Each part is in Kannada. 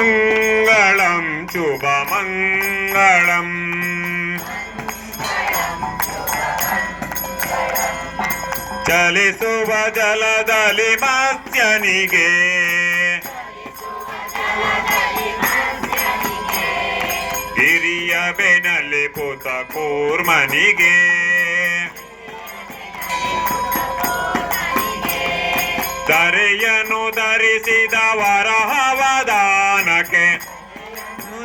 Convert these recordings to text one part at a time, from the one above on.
ಮಂಗಳಂ ಶುಭ ಮಂಗಳಂ ಚಲಿಸುವ ಜಲದಲ್ಲಿ ಮತ್ಸ್ಯನಿಗೆ ಹಿರಿಯ ಬೆನಲ್ಲಿ ಪುತ ಕೂರ್ಮನಿಗೆ ಧರೆಯನ್ನು ಧರಿಸಿದ ವರಹವದಾನಕ್ಕೆ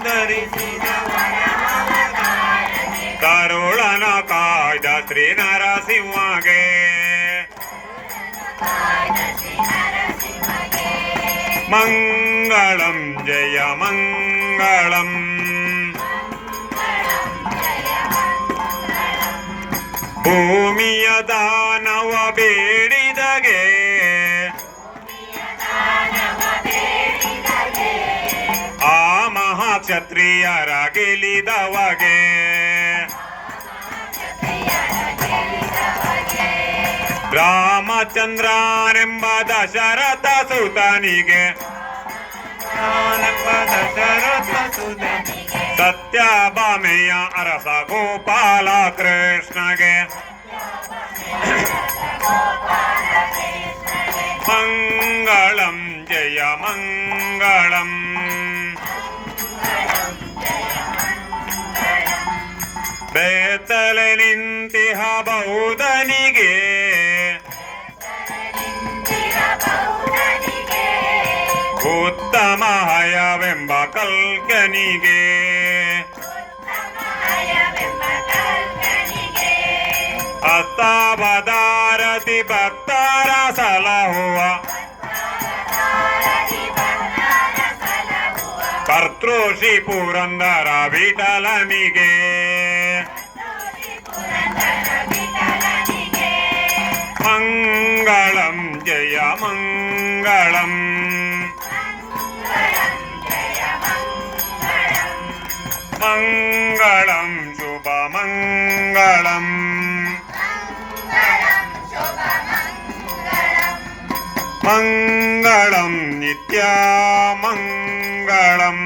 ಧರಿಸಿದ ಕರುಳನ ಕಾಯ್ದ ಶ್ರೀ ನರಸಿಂಹಗೆ ಮಂಗಳಂ ಜಯ ಮಂಗಳಂ. ಭೂಮಿಯ ದಾನವ ಬೇಡಿದಗೆ ಮಹಾಕ್ಷತ್ರಿಯರ ಗೆಲಿದವಗೆ ರಾಮಚಂದ್ರನೆಂಬ ದಶರಥ ಸುತನಿಗೆ ದಶರಥ ಸುತನಿಗೆ ಸತ್ಯಭಾಮೆಯ ಅರಸ ಗೋಪಾಲ ಕೃಷ್ಣಗೆ ಮಂಗಳಂ ಜಯ ಮಂಗಳಂ ಬೇತಲೆ ನಿಂತಿಹ ಬೌದ್ಧನಿಗೆ ಉತ್ತಮ ಹಯವೆಂಬ ಕಲ್ಕನಿಗೆ. ಅತ್ತಾವದಾರತಿ ಭಕ್ತರ ಸಲಹುವ. ಕರ್ತೃಷಿ ಪುರಂದರ ವಿಠಲನಿಗೆ. ಮಂಗಳಂ ಜಯ ಮಂಗಳಂ ಮಂಗಳಂ ಶುಭ ಮಂಗಳಂ ಮಂಗಳಂ ನಿತ್ಯ ಮಂಗಳಂ